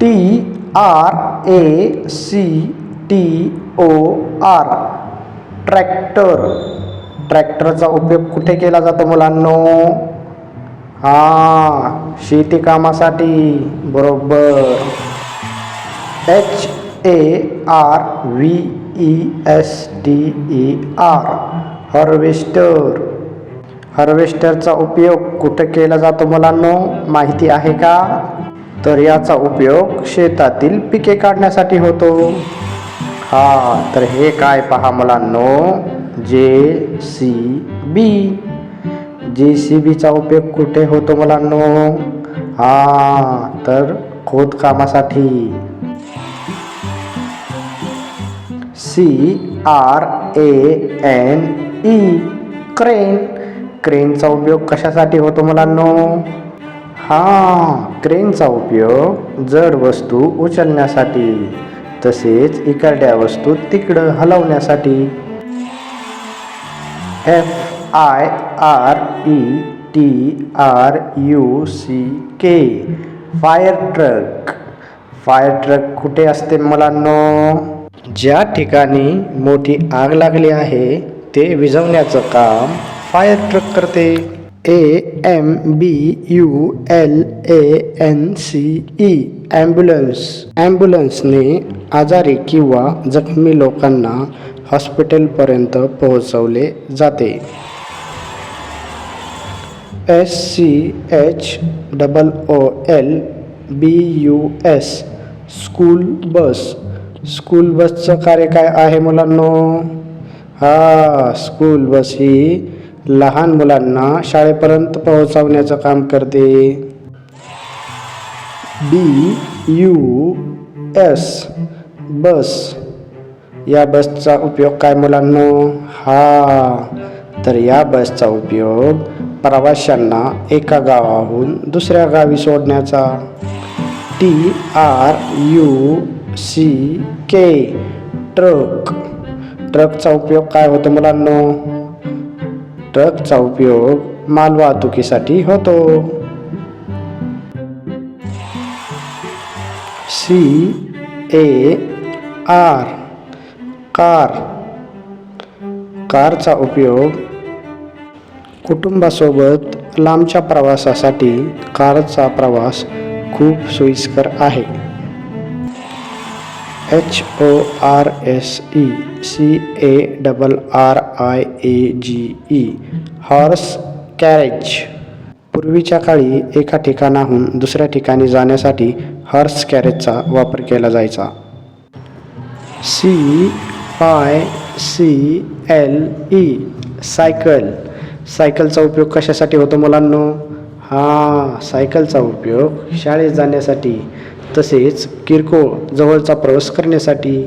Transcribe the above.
T R A C T O R tractor ट्रॅक्टरचा उपयोग कुठे केला जातो मुलांनो? हा शेती कामासाठी बरोबर. H A R V E S T E R harvester हार्वेस्टरचा उपयोग कुठं केला जातो मुलांनो? माहिती आहे का? तर याचा उपयोग शेतातील पिके काढण्यासाठी होतो. हा तर हे काय पहा मुलांनो? जे सी बी. जे सी बीचा उपयोग कुठे होतो मुलांनो? हा तर खोदकामासाठी. C R A N E. Crane. क्रेनचा उपयोग कशासाठी होतो मुलांनो? हा क्रेनचा उपयोग जड वस्तू उचलण्यासाठी तसेच इकडल्या वस्तू तिकडं हलवण्यासाठी. F I R E T R U C K fire truck fire truck कुठे असते मुलांनो? ज्या ठिकाणी मोठी आग लागली आहे ते विझवण्याचं काम फायर ट्रक करते. A M B U L A N C E ambulance ॲम्ब्युलन्सने आजारी किंवा जखमी लोकांना हॉस्पिटलपर्यंत पोहोचवले जाते. S C H double O L B U S school bus school बसचं कार्य काय आहे मुलांनो? हा स्कूल बस ही लहान मुलांना शाळेपर्यंत पोहोचवण्याचं काम करते. B U S bus. या बसचा उपयोग काय मुलांनो? हा तर या बसचा उपयोग प्रवाशांना एका गावाहून दुसऱ्या गावी सोडण्याचा. T R U C K truck. ट्रकचा उपयोग काय होतो मुलांनो? ट्रकचा उपयोग मालवाहतुकीसाठी होतो. C A R car. कारचा उपयोग कुटुंबासोबत लांबच्या प्रवासासाठी कारचा प्रवास खूप सोयीस्कर आहे. H O R S E C A double R I A G E horse carriage पूर्वीच्या काळी एका ठिकाणाहून दुसऱ्या ठिकाणी जाण्यासाठी हॉर्स कॅरेजचा वापर केला जायचा. C I C L E cycle सायकलचा उपयोग कशासाठी होतो मुलांनो? हा सायकलचा उपयोग शाळेत जाण्यासाठी तसेच किरकोळ जवळचा प्रवास करण्यासाठी.